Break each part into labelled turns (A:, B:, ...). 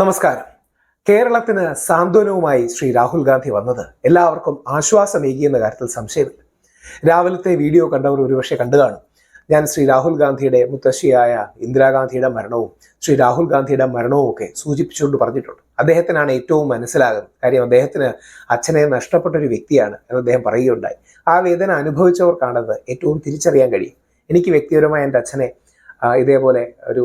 A: നമസ്കാരം. കേരളത്തിന് സാന്ത്വനവുമായി ശ്രീ രാഹുൽ ഗാന്ധി വന്നത് എല്ലാവർക്കും ആശ്വാസമേകിയെന്ന കാര്യത്തിൽ സംശയമില്ല. രാവിലത്തെ വീഡിയോ കണ്ടവർ ഒരുപക്ഷെ കണ്ടു കാണും. ഞാൻ ശ്രീ രാഹുൽ ഗാന്ധിയുടെ മുത്തശ്ശിയായ ഇന്ദിരാഗാന്ധിയുടെ മരണവും ശ്രീ രാഹുൽ ഗാന്ധിയുടെ മരണവും ഒക്കെ സൂചിപ്പിച്ചുകൊണ്ട് പറഞ്ഞിട്ടുണ്ട്. അദ്ദേഹത്തിനാണ് ഏറ്റവും മനസ്സിലാകുന്നത്. കാര്യം അദ്ദേഹത്തിന് അച്ഛനെ നഷ്ടപ്പെട്ട ഒരു വ്യക്തിയാണ് എന്ന് അദ്ദേഹം പറയുകയുണ്ടായി. ആ വേദന അനുഭവിച്ചവർക്കാണത് ഏറ്റവും തിരിച്ചറിയാൻ കഴിയും. എനിക്ക് വ്യക്തിപരമായ എന്റെ അച്ഛനെ ഇതേപോലെ ഒരു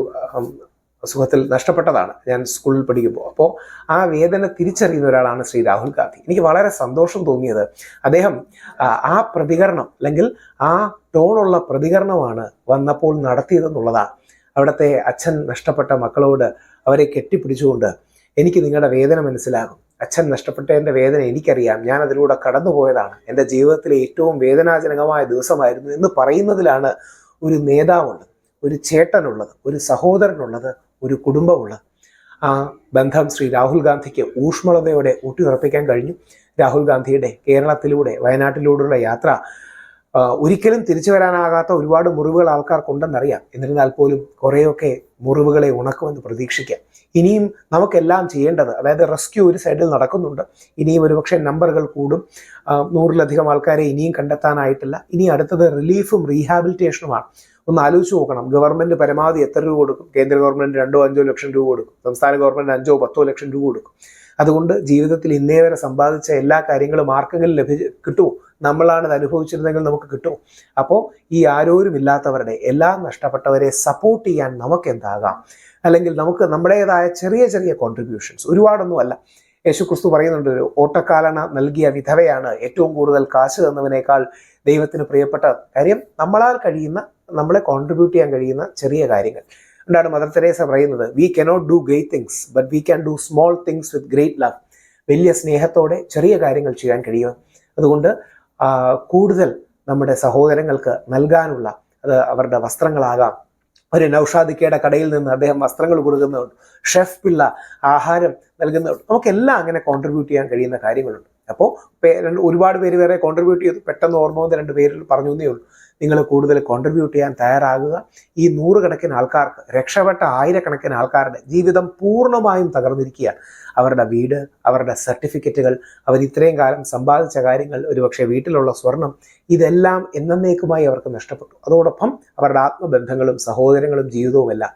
A: സുഖത്തിൽ നഷ്ടപ്പെട്ടതാണ്. ഞാൻ സ്കൂളിൽ പഠിക്കുമ്പോൾ അപ്പോൾ ആ വേദന തിരിച്ചറിയുന്ന ഒരാളാണ് ശ്രീ രാഹുൽ ഗാന്ധി. എനിക്ക് വളരെ സന്തോഷം തോന്നിയത്. അദ്ദേഹം ആ, പ്രതികരണം അല്ലെങ്കിൽ ആ ടോണുള്ള പ്രതികരണമാണ് വന്നപ്പോൾ നടത്തിയതെന്നുള്ളതാണ്. അവിടുത്തെ അച്ഛൻ നഷ്ടപ്പെട്ട മക്കളോട് അവരെ കെട്ടിപ്പിടിച്ചുകൊണ്ട് എനിക്ക് നിങ്ങളുടെ വേദന മനസ്സിലാകും. അച്ഛൻ നഷ്ടപ്പെട്ടതിന്റെ വേദന എനിക്കറിയാം. ഞാൻ അതിലൂടെ കടന്നുപോയതാണ്. എന്റെ ജീവിതത്തിലെ ഏറ്റവും വേദനാജനകമായ ദിവസമായിരുന്നു എന്ന് പറയുന്നതിലാണ് ഒരു നേതാവുള്ളത് ഒരു ചേട്ടനുള്ളത് ഒരു സഹോദരനുള്ളത് ഒരു കുടുംബമുള്ള ആ ബന്ധം ശ്രീ രാഹുൽ ഗാന്ധിക്ക് ഊഷ്മളതയോടെ ഊട്ടിയുറപ്പിക്കാൻ കഴിഞ്ഞു. രാഹുൽ ഗാന്ധിയുടെ കേരളത്തിലൂടെ വയനാട്ടിലൂടെയുള്ള യാത്ര ഒരിക്കലും തിരിച്ചു വരാനാകാത്ത ഒരുപാട് മുറിവുകൾ ആൾക്കാർക്കുണ്ടെന്നറിയാം. എന്നിരുന്നാൽ പോലും കുറേയൊക്കെ മുറിവുകളെ ഉണക്കുമെന്ന് പ്രതീക്ഷിക്കാം. ഇനിയും നമുക്കെല്ലാം ചെയ്യേണ്ടത് അതായത് റെസ്ക്യൂ ഒരു സൈഡിൽ നടക്കുന്നുണ്ട്. ഇനിയും ഒരുപക്ഷെ നമ്പറുകൾ കൂടും. നൂറിലധികം ആൾക്കാരെ ഇനിയും കണ്ടെത്താനായിട്ടില്ല. ഇനി അടുത്തത് റിലീഫും റീഹാബിലിറ്റേഷനുമാണ്. ഒന്ന് ആലോചിച്ച് നോക്കണം. ഗവൺമെന്റ് പരമാവധി എത്ര രൂപ കൊടുക്കും? കേന്ദ്ര ഗവൺമെന്റ് രണ്ടോ അഞ്ചോ ലക്ഷം രൂപ കൊടുക്കും. സംസ്ഥാന ഗവൺമെന്റ് അഞ്ചോ പത്തോ ലക്ഷം രൂപ കൊടുക്കും. അതുകൊണ്ട് ജീവിതത്തിൽ ഇന്നേ വരെ സമ്പാദിച്ച എല്ലാ കാര്യങ്ങളും ആർക്കെങ്കിലും ലഭിച്ച് കിട്ടുമോ? നമ്മളാണ് അനുഭവിച്ചിരുന്നെങ്കിൽ നമുക്ക് കിട്ടുമോ? അപ്പോൾ ഈ ആരോരും ഇല്ലാത്തവരുടെ എല്ലാം നഷ്ടപ്പെട്ടവരെ സപ്പോർട്ട് ചെയ്യാൻ നമുക്ക് എന്താകാം അല്ലെങ്കിൽ നമുക്ക് നമ്മുടേതായ ചെറിയ ചെറിയ കോൺട്രിബ്യൂഷൻസ് ഒരുപാടൊന്നുമല്ല. യേശു ക്രിസ്തു പറയുന്നുണ്ട് ഒരു ഓട്ടക്കാലണ നൽകിയ വിധവയാണ് ഏറ്റവും കൂടുതൽ കാശ് തന്നവനേക്കാൾ ദൈവത്തിന് പ്രിയപ്പെട്ട കാര്യം. നമ്മളാൽ കഴിയുന്ന നമ്മളെ കോൺട്രിബ്യൂട്ട് ചെയ്യാൻ കഴിയുന്ന ചെറിയ കാര്യങ്ങൾ. എന്താണ് മദർ തെരേസ പറയുന്നത്? We cannot do great things but we can do small things with great love വലിയ സ്നേഹത്തോടെ ചെറിയ കാര്യങ്ങൾ ചെയ്യാൻ കഴിയും അതുകൊണ്ട് കൂടുതൽ നമ്മുടെ സഹോദരങ്ങൾക്ക് നൽകാനുള്ള അത് അവരുടെ വസ്ത്രങ്ങളാകാം. ഒരു നൌഷാദിക്കയുടെ കടയിൽ നിന്ന് അദ്ദേഹം വസ്ത്രങ്ങൾ കൊടുക്കുന്നുണ്ട് ഷെഫ് പിള്ള ആഹാരം നൽകുന്നുണ്ട് നമുക്കെല്ലാം അങ്ങനെ കോൺട്രിബ്യൂട്ട് ചെയ്യാൻ കഴിയുന്ന കാര്യങ്ങളുണ്ട്. അപ്പോൾ ഒരുപാട് പേര് വേറെ കോൺട്രിബ്യൂട്ട് ചെയ്തു. പെട്ടെന്ന് ഓർമ്മ വന്ന് രണ്ട് പേരിൽ പറഞ്ഞു എന്നേ ഉള്ളൂ. നിങ്ങൾ കൂടുതൽ കോൺട്രിബ്യൂട്ട് ചെയ്യാൻ തയ്യാറാകുക. ഈ നൂറുകണക്കിന് ആൾക്കാർക്ക് രക്ഷപ്പെട്ട ആയിരക്കണക്കിന് ആൾക്കാരുടെ ജീവിതം പൂർണമായും തകർന്നിരിക്കുകയാണ്. അവരുടെ വീട് അവരുടെ സർട്ടിഫിക്കറ്റുകൾ അവർ ഇത്രയും കാലം സമ്പാദിച്ച കാര്യങ്ങൾ ഒരുപക്ഷെ വീട്ടിലുള്ള സ്വർണം ഇതെല്ലാം എന്നേക്കുമായി അവർക്ക് നഷ്ടപ്പെട്ടു. അതോടൊപ്പം അവരുടെ ആത്മബന്ധങ്ങളും സഹോദരങ്ങളും ജീവിതവുമെല്ലാം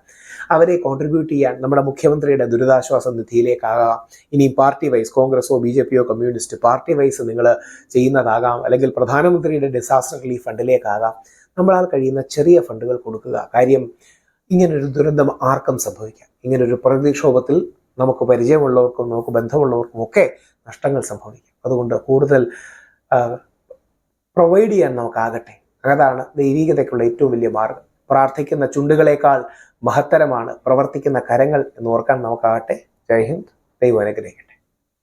A: അവരെ കോൺട്രിബ്യൂട്ട് ചെയ്യാൻ നമ്മുടെ മുഖ്യമന്ത്രിയുടെ ദുരിതാശ്വാസ നിധിയിലേക്കാകാം. ഇനി പാർട്ടി വൈസ് കോൺഗ്രസോ ബി ജെ പിയോ കമ്മ്യൂണിസ്റ്റ് പാർട്ടി വൈസ് നിങ്ങൾ ചെയ്യുന്നതാകാം. അല്ലെങ്കിൽ പ്രധാനമന്ത്രിയുടെ ഡിസാസ്റ്റർ റിലീഫ് ഫണ്ടിലേക്കാകാം നമ്മളാൽ കഴിയുന്ന ചെറിയ ഫണ്ടുകൾ കൊടുക്കുക. കാര്യം ഇങ്ങനൊരു ദുരന്തം ആർക്കും സംഭവിക്കാം. ഇങ്ങനൊരു പ്രകൃതിക്ഷോഭത്തിൽ നമുക്ക് പരിചയമുള്ളവർക്കും നമുക്ക് ബന്ധമുള്ളവർക്കും ഒക്കെ നഷ്ടങ്ങൾ സംഭവിക്കും. അതുകൊണ്ട് കൂടുതൽ പ്രൊവൈഡ് ചെയ്യാൻ നമുക്കാകട്ടെ. അതാണ് ദൈവികതയ്ക്കുള്ള ഏറ്റവും വലിയ മാർഗം. പ്രാർത്ഥിക്കുന്ന ചുണ്ടുകളേക്കാൾ മഹത്തരമാണ് പ്രവർത്തിക്കുന്ന കരങ്ങൾ എന്ന് ഓർക്കാൻ നമുക്കാകട്ടെ. ജയ് ഹിന്ദ്. ദൈവം അനുഗ്രഹിക്കട്ടെ.